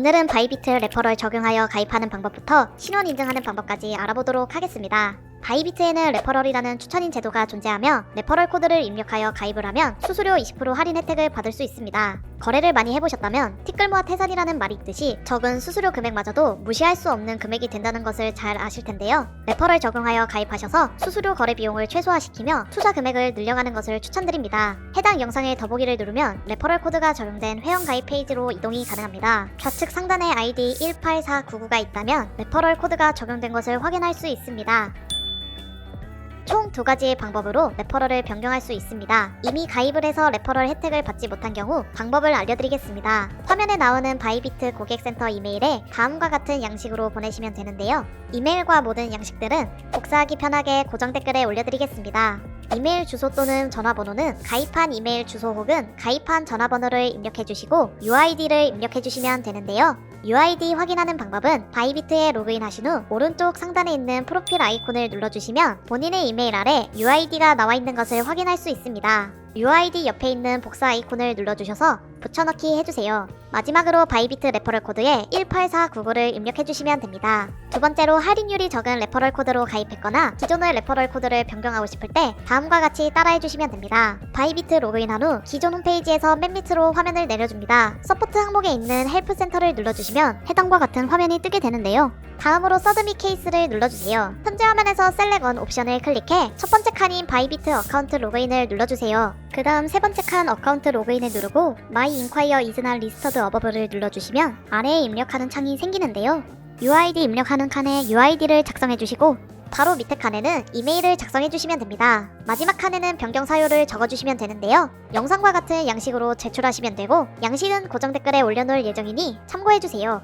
오늘은 바이비트 레퍼럴 적용하여 가입하는 방법부터 신원 인증하는 방법까지 알아보도록 하겠습니다. 바이비트에는 레퍼럴이라는 추천인 제도가 존재하며 레퍼럴 코드를 입력하여 가입을 하면 수수료 20% 할인 혜택을 받을 수 있습니다. 거래를 많이 해보셨다면 티끌모아 태산이라는 말이 있듯이 적은 수수료 금액마저도 무시할 수 없는 금액이 된다는 것을 잘 아실 텐데요. 레퍼럴 적용하여 가입하셔서 수수료 거래 비용을 최소화시키며 투자 금액을 늘려가는 것을 추천드립니다. 해당 영상의 더보기를 누르면 레퍼럴 코드가 적용된 회원 가입 페이지로 이동이 가능합니다. 좌측 상단에 아이디 18499가 있다면 레퍼럴 코드가 적용된 것을 확인할 수 있습니다. 총 두 가지의 방법으로 레퍼럴을 변경할 수 있습니다. 이미 가입을 해서 레퍼럴 혜택을 받지 못한 경우 방법을 알려드리겠습니다. 화면에 나오는 바이비트 고객센터 이메일에 다음과 같은 양식으로 보내시면 되는데요. 이메일과 모든 양식들은 복사하기 편하게 고정 댓글에 올려드리겠습니다. 이메일 주소 또는 전화번호는 가입한 이메일 주소 혹은 가입한 전화번호를 입력해 주시고 UID를 입력해 주시면 되는데요. UID 확인하는 방법은 바이비트에 로그인하신 후 오른쪽 상단에 있는 프로필 아이콘을 눌러주시면 본인의 이메일 아래 UID가 나와 있는 것을 확인할 수 있습니다. UID 옆에 있는 복사 아이콘을 눌러주셔서 붙여넣기 해주세요. 마지막으로 바이비트 레퍼럴 코드에 18499를 입력해주시면 됩니다. 두 번째로 할인율이 적은 레퍼럴 코드로 가입했거나 기존의 레퍼럴 코드를 변경하고 싶을 때 다음과 같이 따라해주시면 됩니다. 바이비트 로그인한 후 기존 홈페이지에서 맨 밑으로 화면을 내려줍니다. 서포트 항목에 있는 헬프 센터를 눌러주시면 해당과 같은 화면이 뜨게 되는데요. 다음으로 서드미 케이스를 눌러주세요. 현재 화면에서 셀렉온 옵션을 클릭해 첫 번째 칸인 바이비트 어카운트 로그인을 눌러주세요. 그 다음 세 번째 칸 어카운트 로그인을 누르고 마이 인콰이어 이즈나 리스터드 어버브를 눌러주시면 아래에 입력하는 창이 생기는데요. UID 입력하는 칸에 UID를 작성해 주시고 바로 밑에 칸에는 이메일을 작성해 주시면 됩니다. 마지막 칸에는 변경 사유를 적어 주시면 되는데요. 영상과 같은 양식으로 제출하시면 되고 양식은 고정 댓글에 올려놓을 예정이니 참고해 주세요.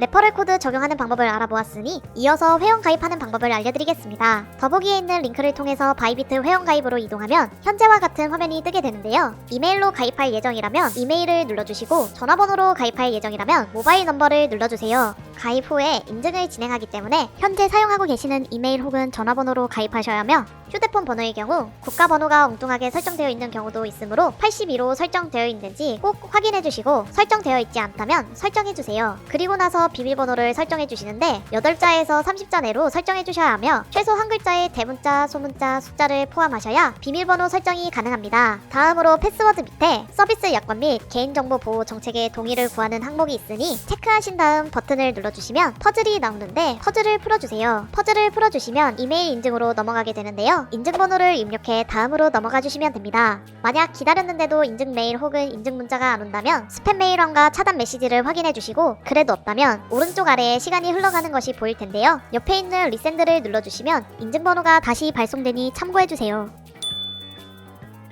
레퍼럴 코드 적용하는 방법을 알아보았으니 이어서 회원 가입하는 방법을 알려드리겠습니다. 더보기에 있는 링크를 통해서 바이비트 회원 가입으로 이동하면 현재와 같은 화면이 뜨게 되는데요. 이메일로 가입할 예정이라면 이메일을 눌러주시고 전화번호로 가입할 예정이라면 모바일 넘버를 눌러주세요. 가입 후에 인증을 진행하기 때문에 현재 사용하고 계시는 이메일 혹은 전화번호로 가입하셔야 하며 휴대폰 번호의 경우 국가 번호가 엉뚱하게 설정되어 있는 경우도 있으므로 82로 설정되어 있는지 꼭 확인해 주시고 설정되어 있지 않다면 설정해 주세요. 그리고 나서 비밀번호를 설정해 주시는데 8자에서 30자 내로 설정해 주셔야 하며 최소 한 글자의 대문자, 소문자, 숫자를 포함하셔야 비밀번호 설정이 가능합니다. 다음으로 패스워드 밑에 서비스 약관 및 개인정보 보호 정책의 동의를 구하는 항목이 있으니 체크하신 다음 버튼을 눌러주시면 퍼즐이 나오는데 퍼즐을 풀어주세요. 퍼즐을 풀어주시면 이메일 인증으로 넘어가게 되는데 요. 인증번호를 입력해 다음으로 넘어가 주시면 됩니다. 만약 기다렸는데도 인증 메일 혹은 인증 문자가 안 온다면 스팸 메일함과 차단 메시지를 확인해 주시고 그래도 없다면 오른쪽 아래에 시간이 흘러가는 것이 보일 텐데요. 옆에 있는 리센드를 눌러주시면 인증번호가 다시 발송되니 참고해 주세요.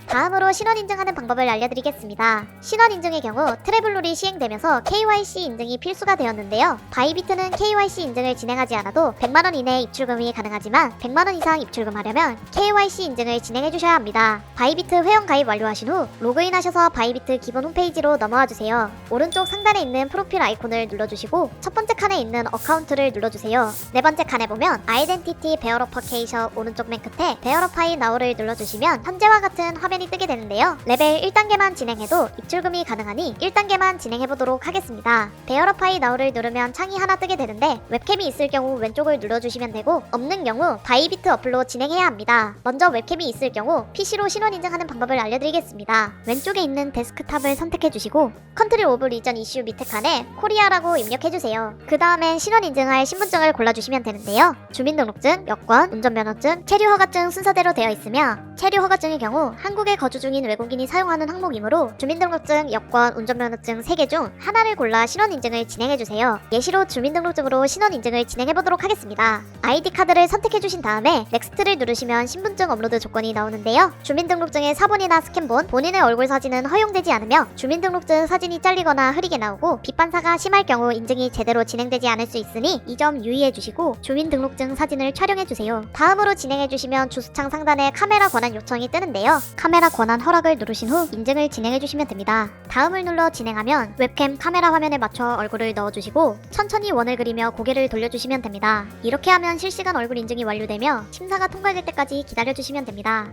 다음으로 신원 인증하는 방법을 알려드리겠습니다. 신원 인증의 경우 트래블룰이 시행되면서 KYC 인증이 필수가 되었는데요. 바이비트는 KYC 인증을 진행하지 않아도 100만원 이내 입출금이 가능하지만 100만원 이상 입출금하려면 KYC 인증을 진행해 주셔야 합니다. 바이비트 회원 가입 완료하신 후 로그인하셔서 바이비트 기본 홈페이지로 넘어와 주세요. 오른쪽 상단에 있는 프로필 아이콘을 눌러주시고 첫 번째 칸에 있는 어카운트를 눌러주세요. 네 번째 칸에 보면 아이덴티티 베어러퍼케이션 오른쪽 맨 끝에 베어러파이 나우를 눌러주시면 현재와 같은 화면 이 뜨게 되는데요. 레벨 1단계만 진행해도 입출금이 가능하니 1단계만 진행해보도록 하겠습니다. 베어러파이 나우를 누르면 창이 하나 뜨게 되는데 웹캠이 있을 경우 왼쪽을 눌러주시면 되고 없는 경우 바이비트 어플로 진행해야 합니다. 먼저 웹캠이 있을 경우 PC로 신원 인증하는 방법을 알려드리겠습니다. 왼쪽에 있는 데스크탑을 선택해주시고 컨트리 오브 리전 이슈 밑에 칸에 코리아라고 입력해주세요. 그 다음엔 신원 인증할 신분증을 골라주시면 되는데요. 주민등록증, 여권, 운전면허증, 체류 허가증 순서대로 되어 있으며 체류 허가증의 경우 한국 에 거주 중인 외국인이 사용하는 항목이므로 주민등록증, 여권, 운전면허증 3개 중 하나를 골라 신원 인증을 진행해주세요. 예시로 주민등록증으로 신원 인증을 진행해보도록 하겠습니다. 아이디 카드를 선택해주신 다음에 넥스트를 누르시면 신분증 업로드 조건이 나오는데요. 주민등록증의 사본이나 스캔본, 본인의 얼굴 사진은 허용되지 않으며 주민등록증 사진이 잘리거나 흐리게 나오고 빛반사가 심할 경우 인증이 제대로 진행되지 않을 수 있으니 이 점 유의해주시고 주민등록증 사진을 촬영해주세요. 다음으로 진행해주시면 주소창 상단에 카메라 권한 요청이 뜨는데요. 카메라 권한 허락을 누르신 후 인증을 진행해 주시면 됩니다. 다음을 눌러 진행하면 웹캠 카메라 화면에 맞춰 얼굴을 넣어주시고 천천히 원을 그리며 고개를 돌려주시면 됩니다. 이렇게 하면 실시간 얼굴 인증이 완료되며 심사가 통과될 때까지 기다려주시면 됩니다.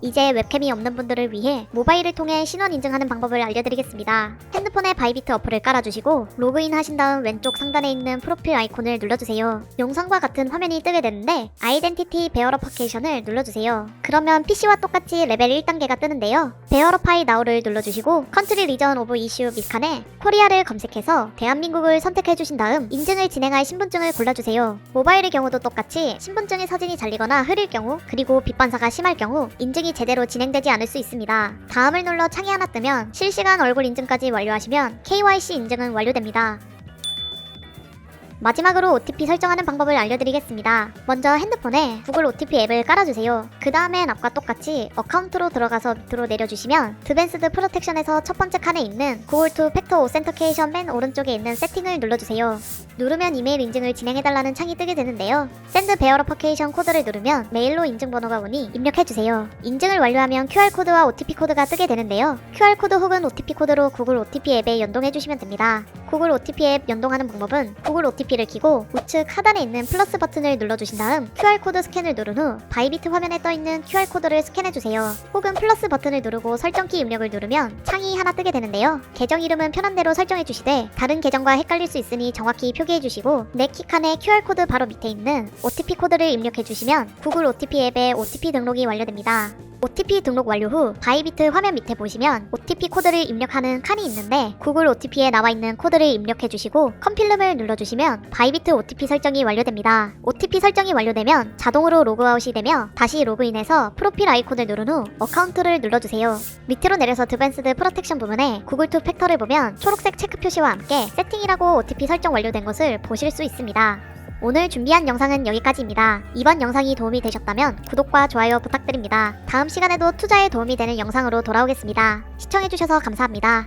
이제 웹캠이 없는 분들을 위해 모바일을 통해 신원 인증하는 방법을 알려드리겠습니다. 핸드폰에 바이비트 어플을 깔아주시고 로그인 하신 다음 왼쪽 상단에 있는 프로필 아이콘을 눌러주세요. 영상과 같은 화면이 뜨게 되는데 아이덴티티 베어러퍼케이션을 눌러주세요. 그러면 PC와 똑같이 레벨 1단계가 뜨는데요. 베어러파이 나우를 눌러주시고 컨트리 리전 오브 이슈 밑칸에 코리아를 검색해서 대한민국을 선택해주신 다음 인증을 진행할 신분증을 골라주세요. 모바일의 경우도 똑같이 신분증의 사진이 잘리거나 흐릴 경우 그리고 빛반사가 심할 경우 인증 이 제대로 진행되지 않을 수 있습니다. 다음을 눌러 창이 하나 뜨면 실시간 얼굴 인증까지 완료하시면 KYC 인증은 완료됩니다. 마지막으로 OTP 설정하는 방법을 알려드리겠습니다. 먼저 핸드폰에 구글 OTP 앱을 깔아주세요. 그 다음엔 앞과 똑같이 어카운트로 들어가서 밑으로 내려주시면 드밴스드 프로텍션에서 첫 번째 칸에 있는 구글 투 팩터 오센터케이션 맨 오른쪽에 있는 세팅을 눌러주세요. 누르면 이메일 인증을 진행해달라는 창이 뜨게 되는데요. 샌드 베어러퍼케이션 코드를 누르면 메일로 인증번호가 오니 입력해주세요. 인증을 완료하면 QR코드와 OTP코드가 뜨게 되는데요. QR코드 혹은 OTP코드로 구글 OTP 앱에 연동해주시면 됩니다. 구글 OTP 앱 연동하는 방법은 구글 OTP를 키고 우측 하단에 있는 플러스 버튼을 눌러주신 다음 QR코드 스캔을 누른 후 바이비트 화면에 떠있는 QR코드를 스캔해주세요. 혹은 플러스 버튼을 누르고 설정키 입력을 누르면 창이 하나 뜨게 되는데요. 계정 이름은 편한 대로 설정해주시되 다른 계정과 헷갈릴 수 있으니 정확히 표기해주시고 네키 칸에 QR코드 바로 밑에 있는 OTP 코드를 입력해주시면 구글 OTP 앱에 OTP 등록이 완료됩니다. OTP 등록 완료 후 바이비트 화면 밑에 보시면 OTP 코드를 입력하는 칸이 있는데 구글 OTP에 나와 있는 코드를 입력해 주시고 컴필름을 눌러주시면 바이비트 OTP 설정이 완료됩니다. OTP 설정이 완료되면 자동으로 로그아웃이 되며 다시 로그인해서 프로필 아이콘을 누른 후 어카운트를 눌러주세요. 밑으로 내려서 드밴스드 프로텍션 부분에 구글 투 팩터를 보면 초록색 체크 표시와 함께 세팅이라고 OTP 설정 완료된 것을 보실 수 있습니다. 오늘 준비한 영상은 여기까지입니다. 이번 영상이 도움이 되셨다면 구독과 좋아요 부탁드립니다. 다음 시간에도 투자에 도움이 되는 영상으로 돌아오겠습니다. 시청해주셔서 감사합니다.